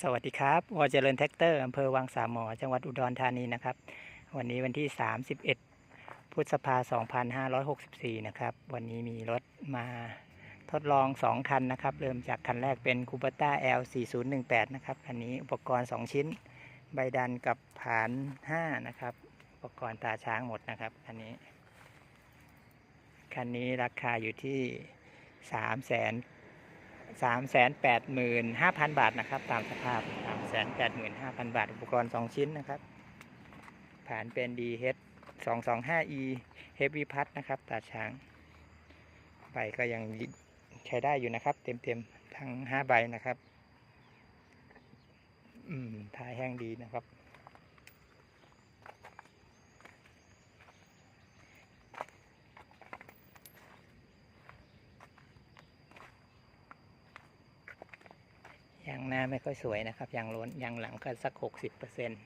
สวัสดีครับวอเจริญแท็กเตอร์อำเภอวังสามหมอ จังหวัดอุดรธานีนะครับ วันนี้วันที่ 31พฤษภา2564 นะครับ วันนี้มีรถมาทดลอง 2 คันนะครับ เริ่มจากคันแรกเป็นคูปต้า L4018 นะครับ คันนี้อุปกรณ์ 2 ชิ้น ใบดันกับผาน 5 นะครับ อุปกรณ์ตาช้างหมดนะครับคันนี้ คันนี้ราคาอยู่ที่3 0 0 0 0 สามแสนแปดหมื่นห้าพันบาทนะครับ ตามสภาพสามแสนแปดหมื่นห้าพันบาท อุปกรณ์สองชิ้นนะครับผ่านเป็น DH สองสองห้า E Heavy p a t นะครับ ตาช้าง ใบก็ยังใช้ได้อยู่นะครับ เต็มๆทั้งห้าใบนะครับ อืมท้ายแห้งดีนะครับางหน้าไม่ค่อยสวยนะครับ ยางล้นยางหลังก็สักหกสิบเปอร์เซ็นต์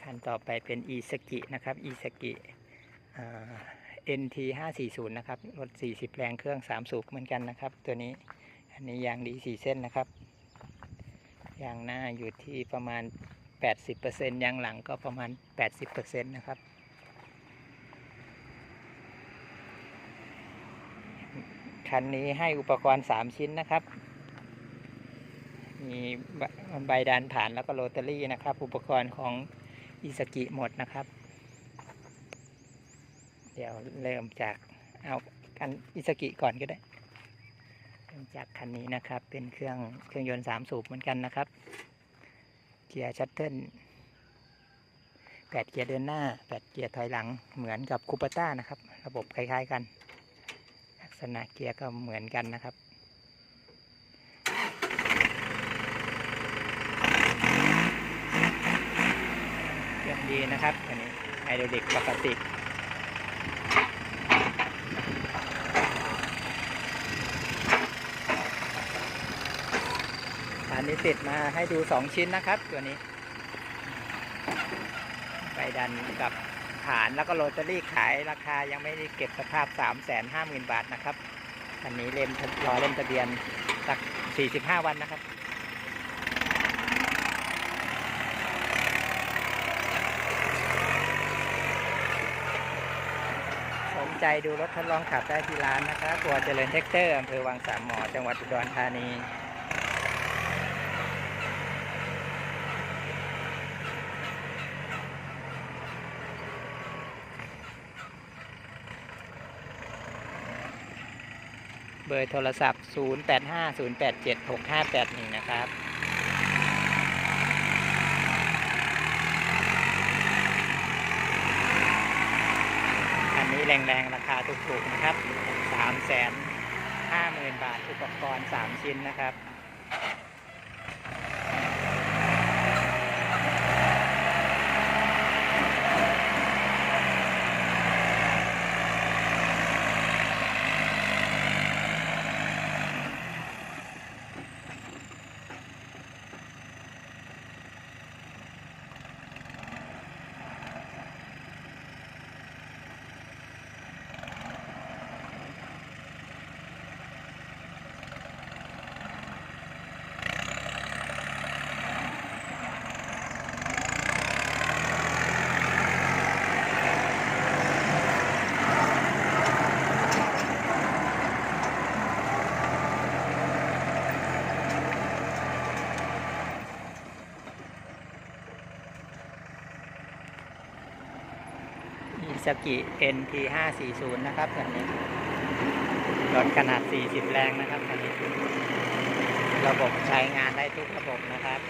คันต่อไปเป็นอีสกินะครับอีสกิเอ็นทีห้าสี่ศูนย์นะครับ รถสี่สิบแรงเครื่องสามสูบเหมือนกันนะครับ ตัวนี้ อันนี้ยางดีสี่เส้นนะครับ ยางหน้าอยู่ที่ประมาณแปดสิบเปอร์เซ็นต์ยางหลังก็ประมาณแปดสิบเปอร์เซ็นต์นะครับ คันนี้ให้อุปกรณ์3ชิ้นนะครับ มีใบดันผ่านแล้วก็โรตารี่นะครับ อุปกรณ์ของอิสกิหมดนะครับ เดี๋ยวเริ่มจากเอาคันอิสกิก่อนก็ได้เริ่มจากคันนี้นะครับ เป็นเครื่องเครื่องยนต์3สูบเหมือนกันนะครับ เกียร์ชัตเทิลแปดเกียร์เดินหน้าแปดเกียร์ถอยหลังเหมือนกับคูปต้านะครับ ระบบคล้ายๆกัน ษณะเกียร์ก็เหมือนกันนะครับเครื่องดีนะครับ อันนี้ไฮดรอลิกปกติอันนี้ติดมาให้ดู2ชิ้นนะครับ ตัวนี้ ไปดันกับานแล้วก็โรตารี่ขายราคายังไม่ได้เก็บสภาพ 3 5 0 0 0 0 บาทนะครับอันนี้เล่มรอเล่มทะเบียนสัก 45 วันนะครับสนใจดูรถทดลองขับได้ที่ร้านนะครับตัวเจริญเท็กเตอร์อำเภอวังสามหมอ จังหวัดอุดรธานี เบอร์โทรศัพท์ 0850876581 นะครับอันนี้แรงๆ ราคาถูกๆ นะครับ 350,000 บาท อุปกรณ์ 3 ชิ้นนะครับ อิซกิ NP 5 4 0นะครับคันนี้รถขนาด 40 แรงนะครับคันนี้ ระบบใช้งานได้ทุกระบบนะครับ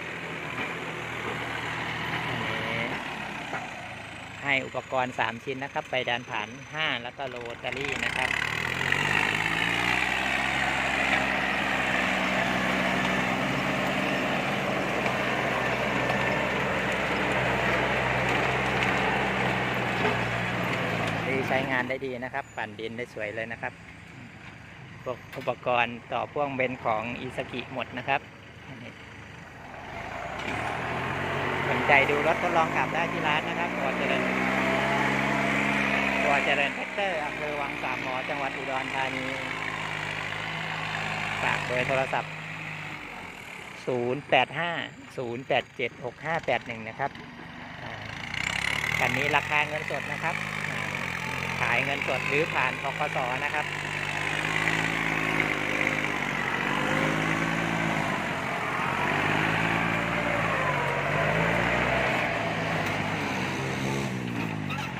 ให้อุปกรณ์ 3 ชิ้นนะครับ ไปดันผ่าน 5 แล้วก็โรตารี่นะครับ งานได้ดีนะครับ ปั่นดินได้สวยเลยนะครับพวกอุปกรณ์ต่อพ่วงเบนของอิสกิหมดนะครับสนใจดูรถทดลองขับได้ที่ร้านนะครับตัวเจริญตัวเจริญแท็กเตอร์อำเภอวังสามหมอจังหวัดอุดรธานีฝากเบอร์โทรศัพท์ 085 087 6581 นะครับคันนี้ราคาเงินสดนะครับ ขายเงินสดหรือผ่านทกสนะครับ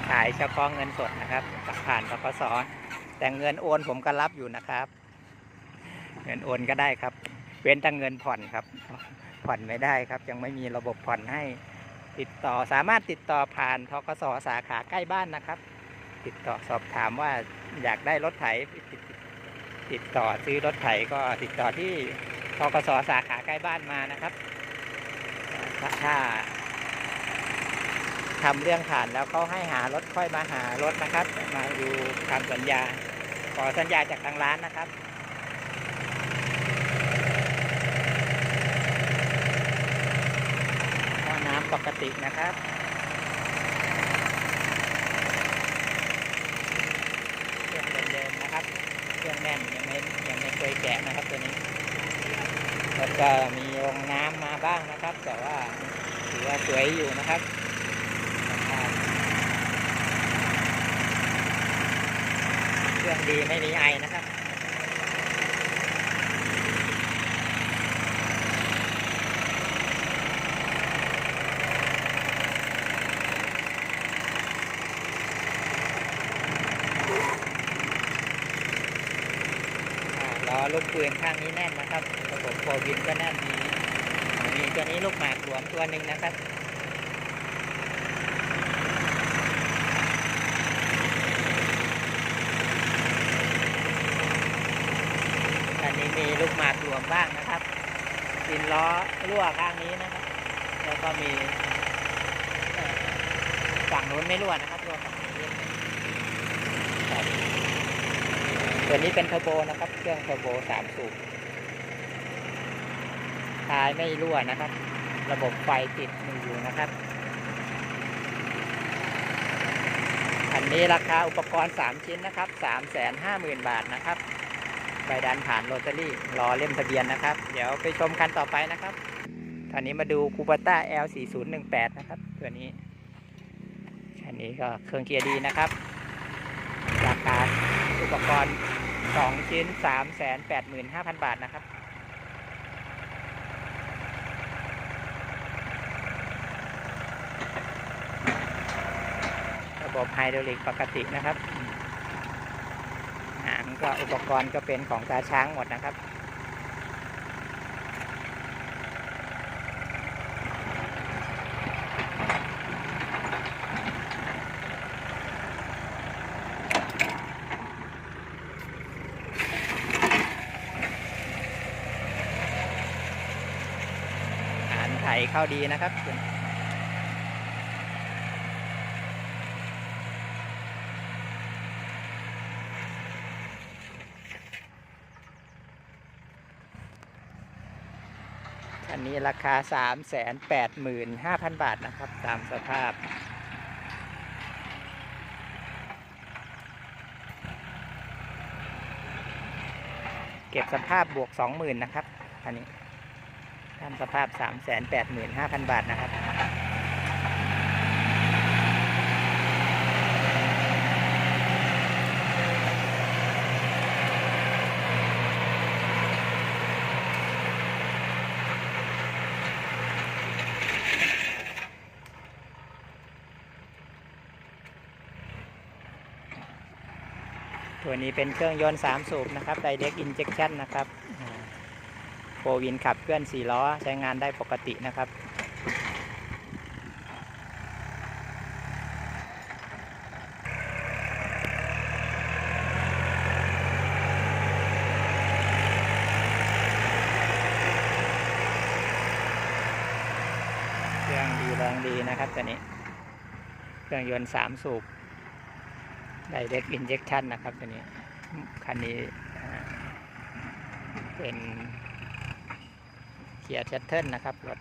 ขายเฉพาะเงินสดนะครับ ผ่านทกสแต่เงินโอนผมก็รับอยู่นะครับ เงินโอนก็ได้ครับ เว้นแต่เงินผ่อนครับ ผ่อนไม่ได้ครับ ยังไม่มีระบบผ่อนให้ติดต่อสามารถติดต่อผ่านทกสสาขาใกล้บ้านนะครับ ติดต่อสอบถามว่าอยากได้รถไถติดติดต่อซื้อรถไถก็ติดต่อที่ทกสสาขาใกล้บ้านมานะครับ ถ้าทำเรื่องผ่านแล้วเขาให้หารถค่อยมาหารถนะครับ มาดูทำสัญญา ขอสัญญาจากทางร้านนะครับน้ำปกตินะครับ เครื่องเดิมๆนะครับ เครื่องแน่นยังไม่ยังไม่เคยแกะนะครับตัวนี้แล้วก็มีลงน้ำมาบ้างนะครับ แต่ว่าถือว่าสวยอยู่นะครับเครื่องดีไม่มีไอนะครับ อ่าล้อลูกปืนข้างนี้แน่นนะครับระบบโฟวินก็แน่นมีมีตัวนี้ลูกหมากหลวมตัวหนึ่งนะครับอันนี้มีลูกหมากหลวมบ้างนะครับดินล้อรั่วข้างนี้นะครับ แล้วก็มีฝั่งนู้นไม่รั่วนะครับรั่วฝั่งนี้ ตัวนี้เป็นเทอร์โบนะครับ เครื่องเทอร์โบสามสูบท้ายไม่รั่วนะครับ ระบบไฟติดมีอยู่นะครับอันนี้ราคาอุปกรณ์ 3 ชิ้นนะครับ 3 5 0 0 0 0 บาทนะครับ ใบดันผ่านโรตารี่รอเล่มทะเบียนนะครับ เดี๋ยวไปชมคันต่อไปนะครับ ตอนนี้มาดูคูปต้า L4018 นะครับ ตัวนี้ อันนี้ก็เครื่องเกียร์ดีนะครับ ราคาอุปกรณ์ สองชิ้นสามแสนแปดหมื่นห้าพันบาทนะครับ ระบบไฮดรอลิกปกตินะครับหางก็อุปกรณ์ก็เป็นของตาช้างหมดนะครับ ฐานไถเข้าดีนะครับอันนี้ราคา 3 8 5 0 0 0 บาทนะครับ ตามสภาพเก็บสภาพบวก 20,000 นะครับ อันนี้ ตามสภาพ 3 8 5 0 0 0 บาทนะครับตัวนี้เป็นเครื่องยนต์ 3 สูบนะครับ Direct Injection นะครับ โฟวินขับเคลื่อน4ล้อใช้งานได้ปกตินะครับ เครื่องดีแรงดีนะครับตัวนี้ เครื่องยนต์ 3 สูบ Direct Injection นะครับตัวนี้ คันนี้เป็น กียร์เชตเทิลนะครับรถ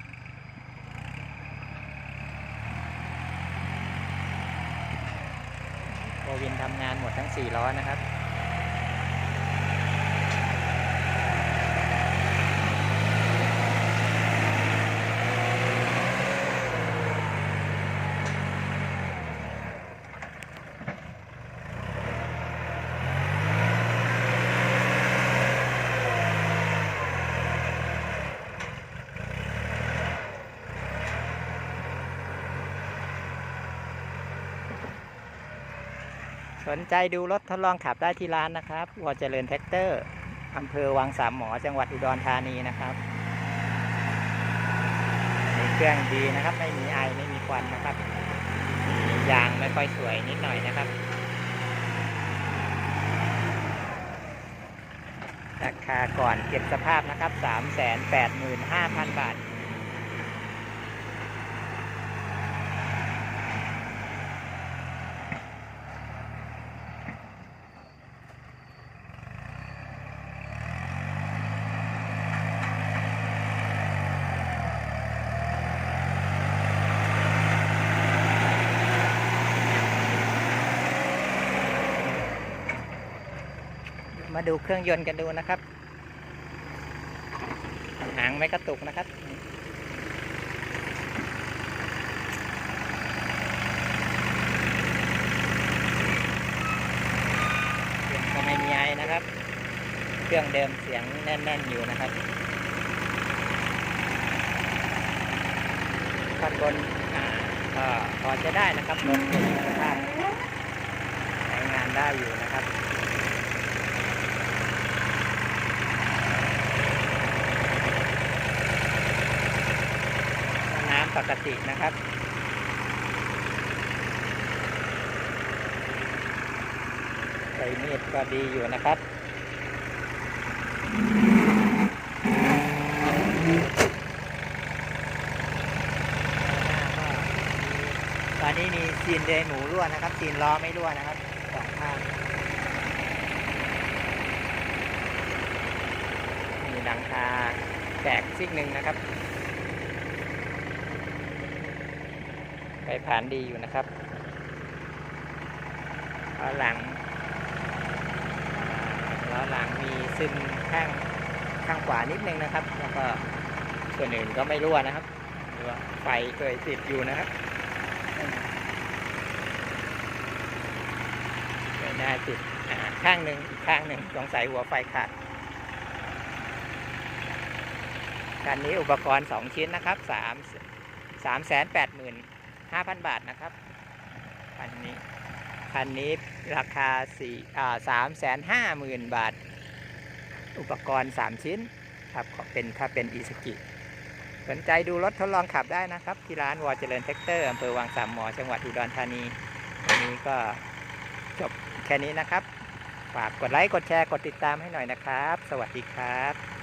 โควินทำงานหมดทั้ง 4 ล้อนะครับ สนใจดูรถทดลองขับได้ที่ร้านนะครับวอเจริญแท็กเตอร์อำเภอวังสามหมอจังหวัดอุดรธานีนะครับมีเครื่องดีนะครับ ไม่มีไอไม่มีควันนะครับยางไม่ค่อยสวยนิดหน่อยนะครับ ราคาก่อนเก็บสภาพนะครับ 385,000 บาท มาดูเครื่องยนต์กันดูนะครับหางไม่กระตุกนะครับเครื่องก็ไม่มีไอนะครับ เครื่องเดิมเสียงแน่น ๆ อยู่นะครับข้างบนก็พอจะได้นะครับรถเป็นสภาพใช้งานได้อยู่นะครับ น้ำ ปกตินะครับ ใส่มีดก็ดีอยู่นะครับตอนนี้มีซีนเดนหมูรั่วนะครับซีนล้อไม่รั่วนะครับสองข้างมีหลังคาแตกซิกหนึ่งนะครับ ไปผ่านดีอยู่นะครับล้อหลังล้อหลังมีซึมข้างข้างขวานิดนึงนะครับ แล้วก็ส่วนอื่นก็ไม่รั่วนะครับหรือว่าไฟเคยติดอยู่นะครับไม่น่าติดข้างหนึ่งอีกข้างหนึ่งสงสัยหัวไฟขาดคันนี้อุปกรณ์ 2 ชิ้นนะครับ3 3 8 0 0 0 0 5,000บาทนะครับคันนี้คันนี้ราคาสี่อ่าสามแสนห้าหมื่นบาท อุปกรณ์3ชิ้นครับเป็นถ้าเป็นอีสกิสนใจดูรถทดลองขับได้นะครับ ที่ร้านวอเจริญแท็กเตอร์อำเภอวังสามหมอจังหวัดอุดรธานีวันนี้ก็จบแค่นี้นะครับ ฝากกดไลค์ กดแชร์ กดติดตามให้หน่อยนะครับ สวัสดีครับ